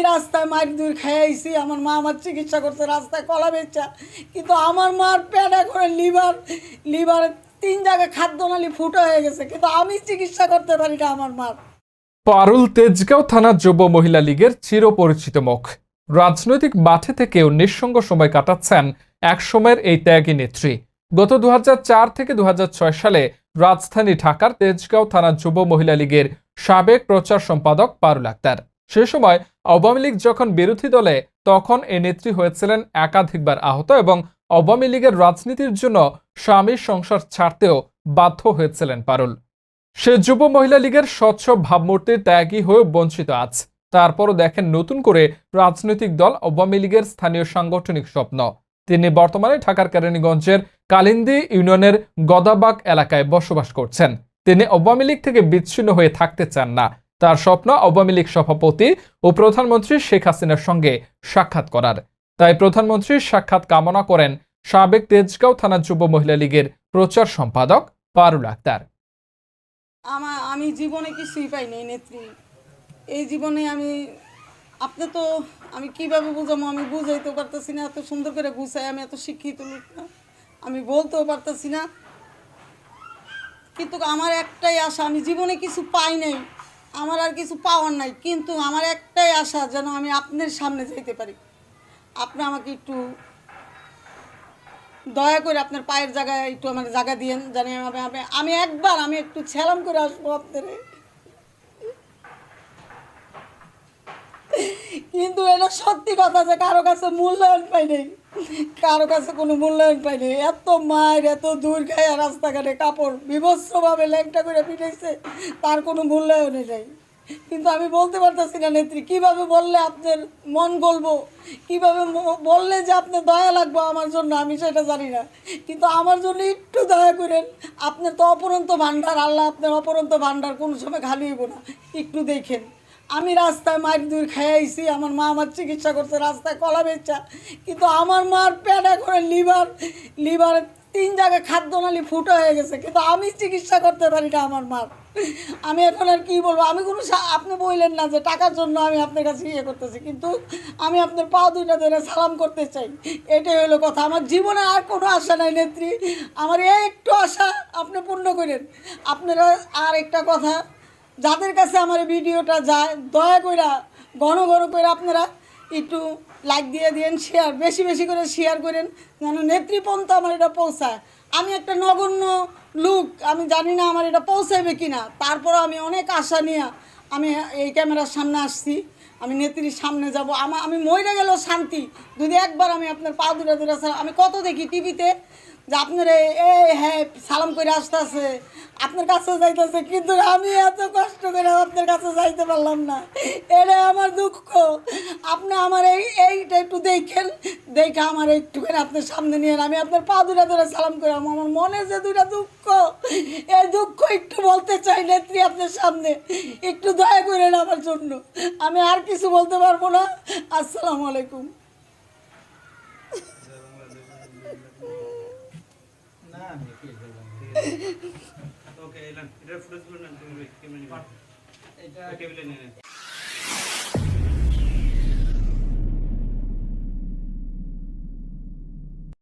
আমি রাস্তায় মায়ের দূর খেয়ে আইছি আমার মা আমার চিকিৎসা করছে, রাস্তায় কলা বেচা। কিন্তু আমার মার পেটে করে লিভার লিভার তিন জায়গায় খাদ্যনালী ফুটো হয়ে গেছে, কিন্তু আমি চিকিৎসা করতে পারি না আমার মার। পারুল তেজগাঁও থানা যুব মহিলা লীগের চিরপরিচিত মুখ। রাজনৈতিক মাঠে থেকেও নিঃসঙ্গ সময় কাটাচ্ছেন একসময়ের এই ত্যাগী নেত্রী। গত দু হাজার চার থেকে দু হাজার ছয় সালে রাজধানী ঢাকার তেজগাঁও থানা যুব মহিলা লীগের সাবেক প্রচার সম্পাদক পারুল আক্তার। সে সময় আওয়ামী লীগ যখন বিরোধী দলে, তখন এ নেত্রী হয়েছিলেন একাধিকবার আহত এবং আওয়ামী লীগের রাজনীতির জন্য স্বামীর সংসার ছাড়তেও বাধ্য হয়েছিলেন পারুল। সে যুব মহিলা লীগের স্বচ্ছ ভাবমূর্তির ত্যাগী হয়ে বঞ্চিত আজ। তারপরও দেখেন নতুন করে রাজনৈতিক দল আওয়ামী লীগের স্থানীয় সাংগঠনিক স্বপ্ন। তিনি বর্তমানে ঢাকার কেরানীগঞ্জের কালিন্দি ইউনিয়নের গদাবাগ এলাকায় বসবাস করছেন। তিনি আওয়ামী লীগ থেকে বিচ্ছিন্ন হয়ে থাকতে চান না। তার স্বপ্ন আওয়ামী লীগ সভাপতি ও প্রধানমন্ত্রী শেখ হাসিনার সঙ্গে সাক্ষাৎ করার। তাই প্রধানমন্ত্রীর সাক্ষাৎ কামনা করেন সাবেক তেজগাঁও থানা যুব মহিলা লীগের প্রচার সম্পাদক পারুল আক্তার। আমার আমি জীবনে কিছুই পাইনি নেত্রী? এই জীবনে আমি, আপনি তো, আমি কীভাবে বুঝাবো আমি বুঝাইতেও পারতেছি না, এত সুন্দর করে গুছাই আমি এত শিক্ষিত না। আমি বলতেও পারতেছি না। কিন্তু আমার একটাই আশা, আমি জীবনে কিছু পাই নাই। আমার আর কিছু পাওয়ার নাই, কিন্তু আমার একটাই আশা যেন আমি আপনার সামনে যাইতে পারি। আপনি আমাকে একটু দয়া করে আপনার পায়ের জায়গায় একটু আমার জায়গা দিয়েন, জানি আমি- আমি একবার আমি একটু ছেলাম করে আসব আপনার। কিন্তু এটা সত্যি কথা যে কারও কাছে মূল্যায়ন পাই নাই। কারও কাছে কোনো মূল্যায়ন পাই নাই। এত মায়ের, এত দূর খায় রাস্তাঘাটে কাপড় বিভৎসভাবে ল্যাংটা করে পিটাইছে, তার কোনো মূল্যায়নই নেই। কিন্তু আমি বলতে পারতেছি না, নেত্রী, কীভাবে বললে আপনার মন গলবো? কীভাবে বললে যে আপনার দয়া লাগবো আমার জন্য? আমি সেটা জানি না। কিন্তু আমার জন্য একটু দয়া করেন। আপনার তো অপরন্ত ভান্ডার আল্লাহ আপনার অপরন্ত ভাণ্ডার কোনো সময় খালি হইব না। একটু দেখেন। আমি রাস্তায় মায়ের দূর খেয়ে আইছি, আমার মা আমার চিকিৎসা করছে, রাস্তায় কলা বেচা। কিন্তু আমার মার পেটে করে লিভার লিভার তিন জায়গায় খাদ্যনালী ফুটো হয়ে গেছে, কিন্তু আমি চিকিৎসা করতে পারি না আমার মার। আমি এখন আর কী বলব? আমি কোনো আপনি বললেন না যে টাকার জন্য আমি আপনার কাছে ইয়ে করতেছি, কিন্তু আমি আপনার পা দুইটা ধরে সালাম করতে চাই। এটাই হলো কথা। আমার জীবনে আর কোনো আশা নাই, নেত্রী। আমার এই একটু আশা আপনি পূর্ণ করেন। আপনারা আর একটা কথা যাদের কাছে আমার ভিডিওটা যায়, দয়া করে ঘন ঘন করে আপনারা একটু লাইক দিয়ে দিন শেয়ার বেশি বেশি করে শেয়ার করেন, যেন নেত্রীপন্থ আমার এটা পৌঁছায়। আমি একটা নগণ্য লুক, আমি জানি না আমার এটা পৌঁছাবে কি না তারপরও আমি অনেক আশা নিয়ে আমি এই ক্যামেরার সামনে আসছি, আমি নেত্রীর সামনে যাব। আমার আমি মরে গেল শান্তি। যদি একবার আমি আপনার পা দূরে দূরে আমি কত দেখি টিভিতে যে আপনার এই হ্যাঁ সালাম করে আসতেছে, আপনার কাছে যাইতেছে, কিন্তু আমি এত কষ্ট করে আপনার কাছে যাইতে পারলাম না। এটা আমার দুঃখ। আপনি আমার এই, এইটা একটু দেখেন, দেখে আমার একটুখানি আপনার সামনে নিয়ে আমি আপনার পা দুটা ধরে সালাম করে আমার মনে যে দুটা দুঃখ। এই দুঃখ একটু বলতে চাই নেত্রী আপনার সামনে। একটু দয়া করেন আমার জন্য। আমি আর কিছু বলতে পারব না। আসসালামু আলাইকুম। ওকে এটার ফুটেজগুলো তুমি ক্যামেরা নিয়ে টেবিলে নিয়ে নেন